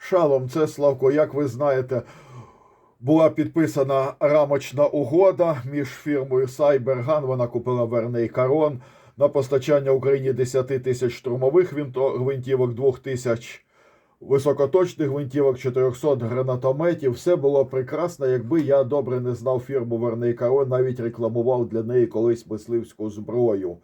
Шалом, це Славко. Як ви знаєте, була підписана рамочна угода між фірмою Сайберган. Вона купила Верней Карон на постачання Україні 10 тисяч штурмових гвинтівок, 2 тисяч високоточних гвинтівок, 400 гранатометів. Все було прекрасно, якби я добре не знав фірму Верней Карон, навіть рекламував для неї колись мисливську зброю.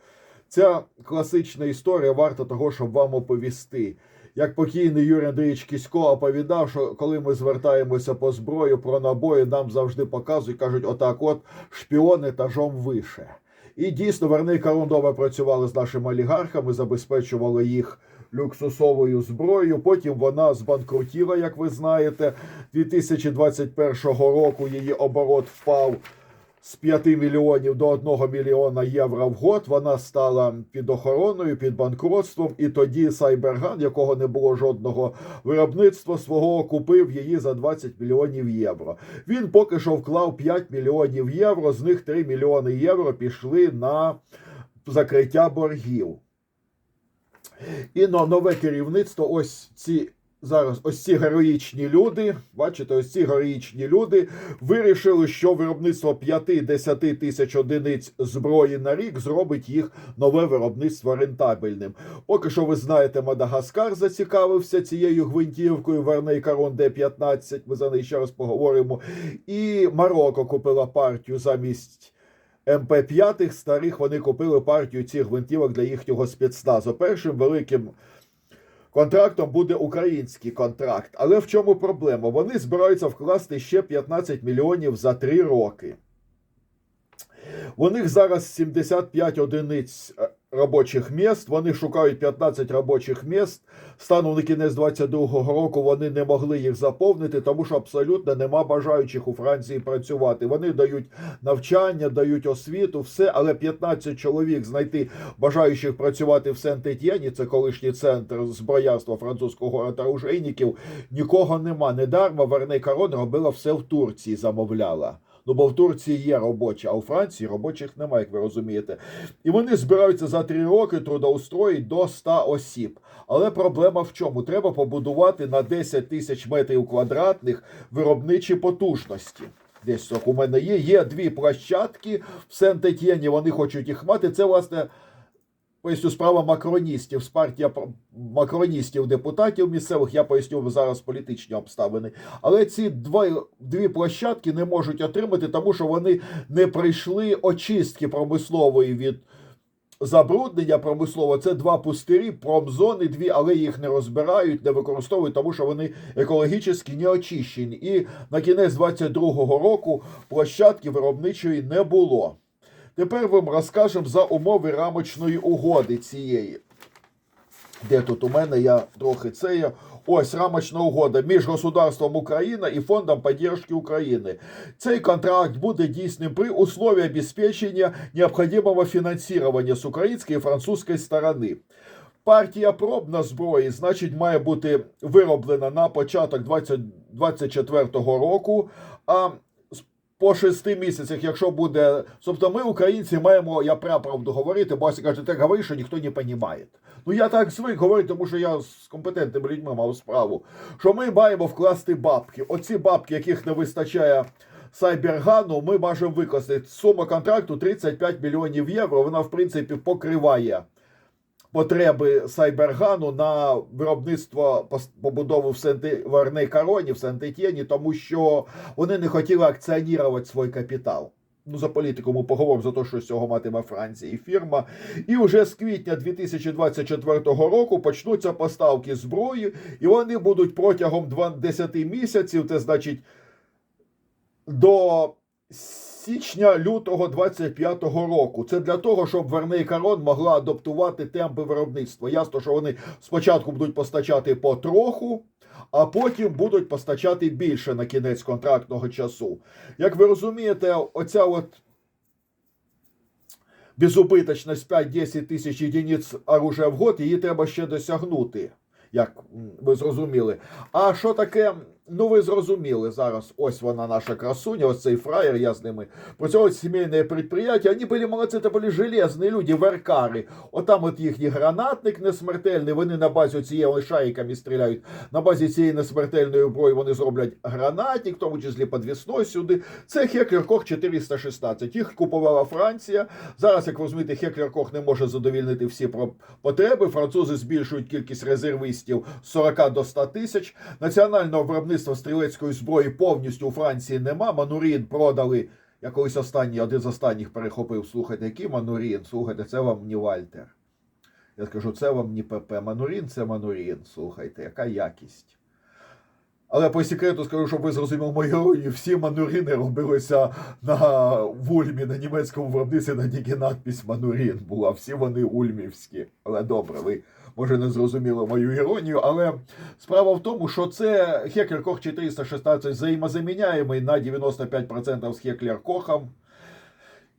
Ця класична історія варта того, щоб вам оповісти. Як покійний Юрій Андрійович Кісько оповідав, що коли ми звертаємося по зброю про набої, нам завжди показують, кажуть, отак, от шпіон етажом вище. І дійсно, Верний Карон добре працювали з нашими олігархами, забезпечували їх люксусовою зброєю. Потім вона збанкрутіла, як ви знаєте. 2021 року її оборот впав з 5 мільйонів до 1 мільйона євро в год. Вона стала під охороною, під банкротством. І тоді Сайберган, якого не було жодного виробництва свого, купив її за 20 мільйонів євро. Він поки що вклав 5 мільйонів євро. З них 3 мільйони євро пішли на закриття боргів. І но- нове керівництво, ось ці зараз, ось ці героїчні люди, бачите, ось ці героїчні люди вирішили, що виробництво 5-10 тисяч одиниць зброї на рік зробить їх нове виробництво рентабельним. Поки що ви знаєте, Мадагаскар зацікавився цією гвинтівкою Верней Карон Д-15, ми за неї ще раз поговоримо. І Марокко купила партію замість. МП-5 старих вони купили партію цих гвинтівок для їхнього спецназу. Першим великим контрактом буде український контракт. Але в чому проблема? Вони збираються вкласти ще 15 мільйонів за 3 роки. У них зараз 75 одиниць е, робочих міст. Вони шукають 15 робочих міст. Станом на кінець 22-го року вони не могли їх заповнити, тому що абсолютно нема бажаючих у Франції працювати. Вони дають навчання, дають освіту, все, але 15 чоловік знайти бажаючих працювати в Сент-Етєні, це колишній центр зброярства французького та оружейників, нікого нема. Недарма Верней Карон робила все в Турції, замовляла. Ну, бо в Турції є робочі, а у Франції робочих немає, як ви розумієте. І вони збираються за три роки трудоустроїти до 100 осіб. Але проблема в чому? Треба побудувати на 10 тисяч метрів квадратних виробничі потужності. Десь так у мене є. Є дві площадки в Сент-Етєні, вони хочуть їх мати. Це, власне, поясню, справа макроністів, з партія макроністів депутатів місцевих, я поясню зараз політичні обставини. Але ці два, дві площадки не можуть отримати, тому що вони не прийшли очистки промислової від забруднення промислового. Це два пустирі, промзони, дві, але їх не розбирають, не використовують, тому що вони екологічно не очищені. І на кінець 22-го року площадки виробничої не було. Тепер вам розкажемо за умови рамочної угоди цієї. Де тут у мене я трохи це є. Ось рамочна угода між государством Україна і фондом поддержки України. Цей контракт буде дійсним при условии обеспечения необходимого фінансування з української і французької сторони. Партія проб на зброї, значить, має бути вироблена на початок 2024 року. А по шести місяцях, якщо буде. Тобто ми, українці, маємо, я правду говорити, бо каже, так говориш, що ніхто не розуміє. Ну я так звик говорити, тому що я з компетентними людьми мав справу. Що ми маємо вкласти бабки. Оці бабки, яких не вистачає. Сайбергану ми можемо використати. Сума контракту 35 мільйонів євро. Вона, в принципі, покриває потреби Сайбергану на виробництво побудову в Сенти Верней Кароні, в Сент-Етєні, тому що вони не хотіли акціонувати свій капітал. Ну, за політику ми поговоримо за те, що з цього матиме Франція і фірма. І вже з квітня 2024 року почнуться поставки зброї, і вони будуть протягом 10 місяців, це значить до січня-лютого 25-го року. Це для того, щоб Верней Карон могла адаптувати темпи виробництва. Ясно, що вони спочатку будуть постачати потроху, а потім будуть постачати більше на кінець контрактного часу. Як ви розумієте, оця от безубиточність 5-10 тисяч єдиниць оружия в год, її треба ще досягнути. Як ви зрозуміли. А що таке ну ви зрозуміли зараз. Ось вона наша красуня, ось цей фраєр, я з ними. Працював сімейне підприємство, вони були молодці, це були железні люди, веркари. Отам от їхній гранатник несмертельний, вони на базі цієї шайками стріляють. На базі цієї несмертельної зброї вони зроблять гранатник, в тому числі підвісной сюди. Це Хеклер Кох 416. Їх купувала Франція. Зараз, як розумієте, Хеклер Кох не може задовільнити всі потреби. Французи збільшують кількість резервистів з 40 до 100 тисяч. Національного виробництва стрілецької зброї повністю у Франції нема. Манурін продали. Я колись останній, один з останніх перехопив. Слухайте, який Манурін? Слухайте, це вам не Вальтер. Я скажу, це вам не ПП. Манурін це Манурін. Слухайте, яка якість. Але по секрету скажу, щоб ви зрозуміли мою іронію, всі мануріни робилися на Ульмі, на німецькому виробництві, на тільки надпись Манурін була. Всі вони ульмівські. Але добре, ви може не зрозуміли мою іронію. Але справа в тому, що це Хеклер Кох 416 взаємозаміняємий на 95% з Хеклер Кохом.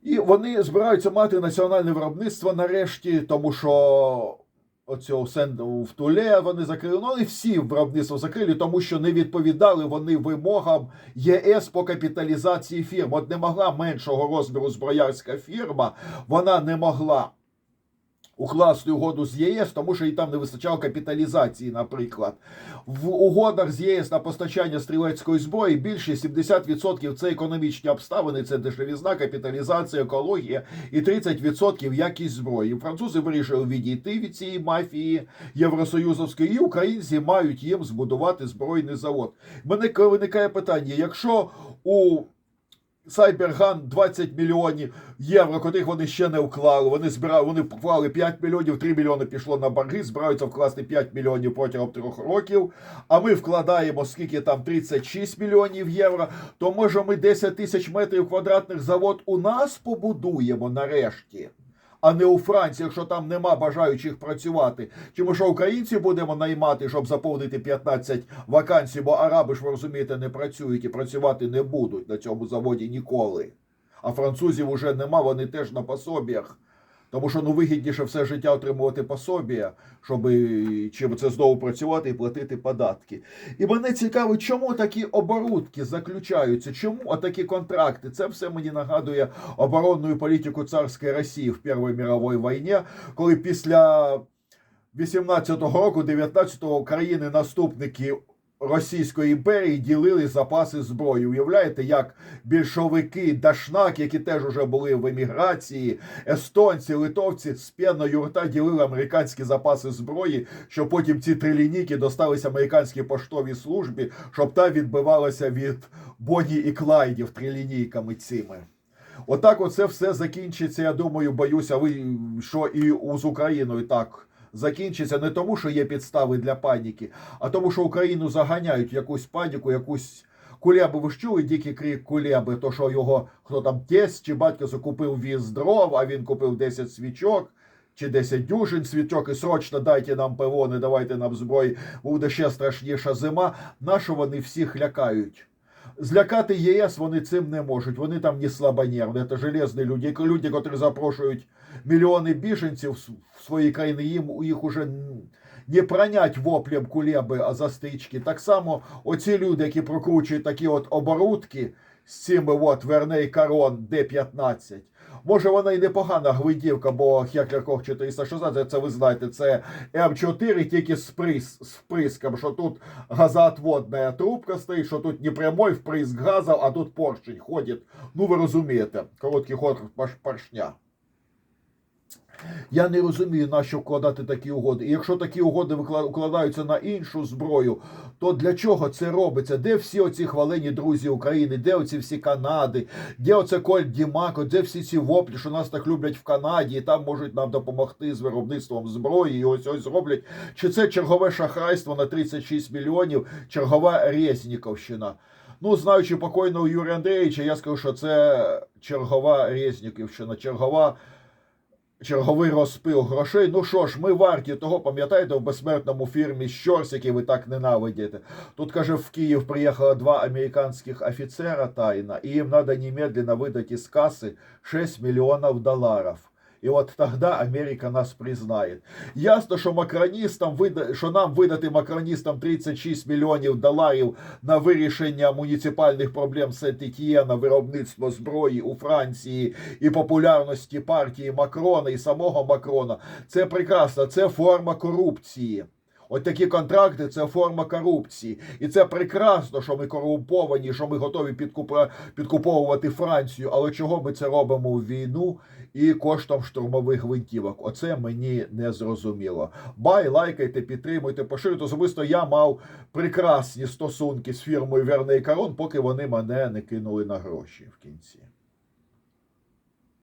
І вони збираються мати національне виробництво нарешті, тому що оцього сенду в Туле вони закрили. Ну, але всі виробництво закрили, тому що не відповідали вони вимогам ЄС по капіталізації фірм. От не могла меншого розміру зброярська фірма, вона не могла. Укласти угоду з ЄС, тому що їй там не вистачало капіталізації, наприклад. В угодах з ЄС на постачання стрілецької зброї більше 70% це економічні обставини, це дешевізна, капіталізація, екологія і 30% якість зброї. Французи вирішили відійти від цієї мафії євросоюзовської, і українці мають їм збудувати збройний завод. Мене виникає питання: якщо у Сайберган 20 мільйонів євро, котрих вони ще не вклали. Вони збирали, вони вклали 5 мільйонів, 3 мільйони пішло на борги, збираються вкласти 5 мільйонів протягом трьох років. А ми вкладаємо скільки там 36 мільйонів євро. То може ми 10 тисяч метрів квадратних завод у нас побудуємо нарешті. А не у Франції, якщо там нема бажаючих працювати. Чи ми що українці будемо наймати, щоб заповнити 15 вакансій, бо араби ж ви розумієте не працюють і працювати не будуть на цьому заводі ніколи. А французів уже нема, вони теж на пособіях. Тому що ну вигідніше все життя отримувати пособія, щоб чим це знову працювати і платити податки. І мене цікавить, чому такі оборудки заключаються, чому такі контракти. Це все мені нагадує оборонну політику царської Росії в Першій мировій війні, коли після 18-го року, 19-го країни наступники Російської імперії ділили запаси зброї. Уявляєте, як більшовики, Дашнак, які теж уже були в еміграції, естонці, литовці з п'яною рта ділили американські запаси зброї, щоб потім ці три лінійки досталися американській поштовій службі, щоб та відбивалася від Бонні і Клайдів трилінійками цими. Отак оце все закінчиться. Я думаю, боюся, ви що і з Україною так закінчиться не тому, що є підстави для паніки, а тому, що Україну заганяють в якусь паніку, якусь. Кулеби, ви ж чули дикий крик Кулеби, то що його хто там тесть чи батько закупив віз дров, а він купив 10 свічок чи 10 дюжин свічок і срочно дайте нам ПВО, не давайте нам зброї, буде ще страшніша зима. Нащо вони всіх лякають? Злякати ЄС вони цим не можуть. Вони там не слабонервні, це железні люди. Люди, які запрошують мільйони біженців в свої країни, їм їх уже не пронять воплем кулеби, а за стички. Так само оці люди, які прокручують такі от оборудки з цими от Верней Карон Д-15. Може, вона і непогана гвинтівка, бо Хеклер Кох 416, це ви знаєте, це М4 тільки з, приз, з вприском, що тут газоотводна трубка стоїть, що тут не прямой вприск газу, а тут поршень ходить. Ну, ви розумієте, короткий ход поршня. Я не розумію, на що вкладати такі угоди. І якщо такі угоди укладаються на іншу зброю, то для чого це робиться? Де всі оці хвалені друзі України? Де оці всі Канади? Де оце Кольт Дімако? Де всі ці воплі, що нас так люблять в Канаді, і там можуть нам допомогти з виробництвом зброї, і ось ось зроблять. Чи це чергове шахрайство на 36 мільйонів, чергова Резніковщина? Ну, знаючи покойного Юрія Андрійовича, я скажу, що це чергова Резніківщина, чергова черговий розпил грошей. Ну що ж, ми варті того, пам'ятаєте, в безсмертному фірмі Щорс, який ви так ненавидите. Тут, каже, в Київ приїхало два американських офіцера тайна, і їм треба немедленно видати із каси 6 мільйонів доларів. І от тоді Америка нас признає. Ясно, що макроністам що нам видати макроністам 36 мільйонів доларів на вирішення муніципальних проблем Сент-Етьєна, виробництво зброї у Франції і популярності партії Макрона і самого Макрона. Це прекрасно, це форма корупції. От такі контракти це форма корупції. І це прекрасно, що ми корумповані, що ми готові підкупа- підкуповувати Францію. Але чого ми це робимо в війну і коштом штурмових гвинтівок? Оце мені не зрозуміло. Бай, лайкайте, підтримуйте, поширюйте. Особисто я мав прекрасні стосунки з фірмою Верний Карон, поки вони мене не кинули на гроші в кінці.